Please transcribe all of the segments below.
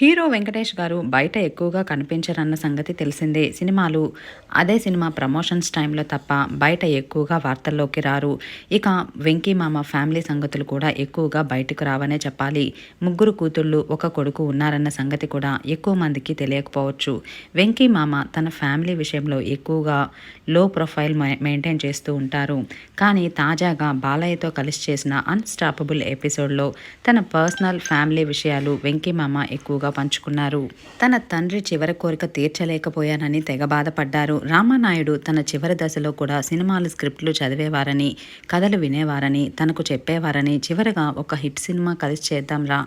Hero Venkatesh గారు బయట ఎక్కువగా కనిపించరన్న సంగతి తెలిసిందే. సినిమాలు అదే సినిమా ప్రమోషన్స్ టైంలో తప్ప బయట ఎక్కువగా వార్తల్లోకి రారు. ఇక వెంకీ మామ ఫ్యామిలీ సంగతులు కూడా ఎక్కువగా బయటకు రావనే చెప్పాలి. ముగ్గురు కూతుళ్ళు ఒక కొడుకు ఉన్నారన్న సంగతి కూడా ఎక్కువ మందికి తెలియకపోవచ్చు. వెంకీ మామ తన ఫ్యామిలీ విషయంలో ఎక్కువగా లో ప్రొఫైల్ మెయింటైన్ చేస్తూ ఉంటారు. కానీ తాజాగా బాలయ్యతో కలిసి చేసిన అన్స్టాపబుల్ ఎపిసోడ్లో తన పర్సనల్ ఫ్యామిలీ విషయాలు వెంకీ మామ ఎక్కువగా పంచుకున్నారు. తన తండ్రి చివరి కోరిక తీర్చలేకపోయానని తెగ బాధపడ్డారు. రామానాయుడు తన చివరి దశలో కూడా సినిమాలు స్క్రిప్ట్లు చదివేవారని కథలు వినేవారని తనకు చెప్పేవారని చివరగా ఒక హిట్ సినిమా కలిసి చేద్దాంరా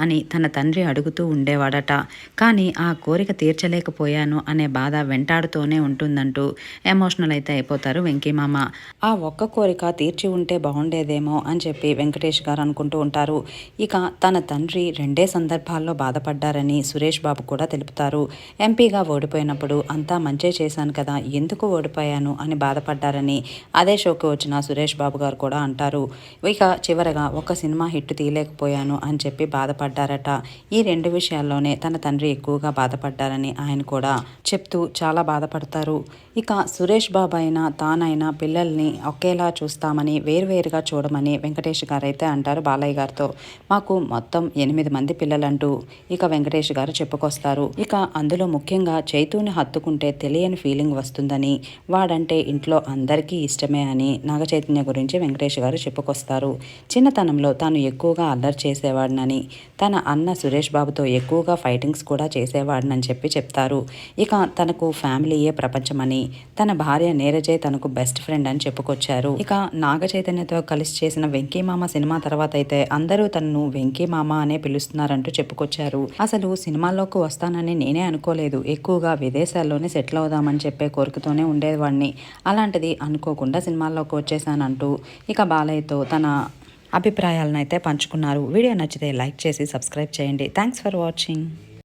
అని తన తండ్రి అడుగుతూ ఉండేవాడట. కానీ ఆ కోరిక తీర్చలేకపోయాను అనే బాధ వెంటాడుతూనే ఉంటుందంటూ ఎమోషనల్ అయితే అయిపోతారు వెంకీమామ. ఆ ఒక్క కోరిక తీర్చి ఉంటే బాగుండేదేమో అని చెప్పి వెంకటేష్ గారు అనుకుంటూ ఉంటారు. ఇక తన తండ్రి రెండే సందర్భాల్లో చేశారని సురేష్ బాబు కూడా తెలుపుతారు. ఎంపీగా ఓడిపోయినప్పుడు అంతా మంచే చేశాను కదా ఎందుకు ఓడిపోయాను అని బాధపడ్డారని అదే షోకి వచ్చిన సురేష్ బాబు గారు కూడా అంటారు. ఇక చివరగా ఒక సినిమా హిట్ తీయలేకపోయాను అని చెప్పి బాధపడ్డారట. ఈ రెండు విషయాల్లోనే తన తండ్రి ఎక్కువగా బాధపడ్డారని ఆయన కూడా చెప్తూ చాలా బాధపడతారు. ఇక సురేష్ బాబు అయినా తానైనా పిల్లల్ని ఒకేలా చూస్తామని వేరువేరుగా చూడమని వెంకటేష్ గారు అయితే అంటారు బాలయ్య గారితో. మాకు మొత్తం ఎనిమిది మంది పిల్లలంటూ ఇక వెంకటేష్ గారు చెప్పుకొస్తారు. ఇక అందులో ముఖ్యంగా చైతూని హత్తుకుంటే తెలియని ఫీలింగ్ వస్తుందని వాడంటే ఇంట్లో అందరికీ ఇష్టమే అని నాగ చైతన్య గురించి వెంకటేష్ గారు చెప్పుకొస్తారు. చిన్నతనంలో తాను ఎక్కువగా అల్లరి చేసేవాడినని తన అన్న సురేష్ బాబుతో ఎక్కువగా ఫైటింగ్స్ కూడా చేసేవాడినని చెప్పి చెప్తారు. ఇక తనకు ఫ్యామిలీయే ప్రపంచమని తన భార్య నీరజే తనకు బెస్ట్ ఫ్రెండ్ అని చెప్పుకొచ్చారు. ఇక నాగ చైతన్యతో కలిసి చేసిన వెంకీమామ సినిమా తర్వాత అయితే అందరూ తనను వెంకీమామ అనే పిలుస్తున్నారంటూ చెప్పుకొచ్చారు. అసలు సినిమాల్లోకి వస్తానని నేనే అనుకోలేదు. ఎక్కువగా విదేశాల్లోనే సెటిల్ అవుదామని చెప్పే కోరికతోనే ఉండేవాడిని అలాంటిది అనుకోకుండా సినిమాల్లోకి వచ్చేసానంటూ ఇక బాలయ్యతో తన అభిప్రాయాలను అయితే పంచుకున్నారు. వీడియో నచ్చితే లైక్ చేసి సబ్స్క్రైబ్ చేయండి. Thanks for watching.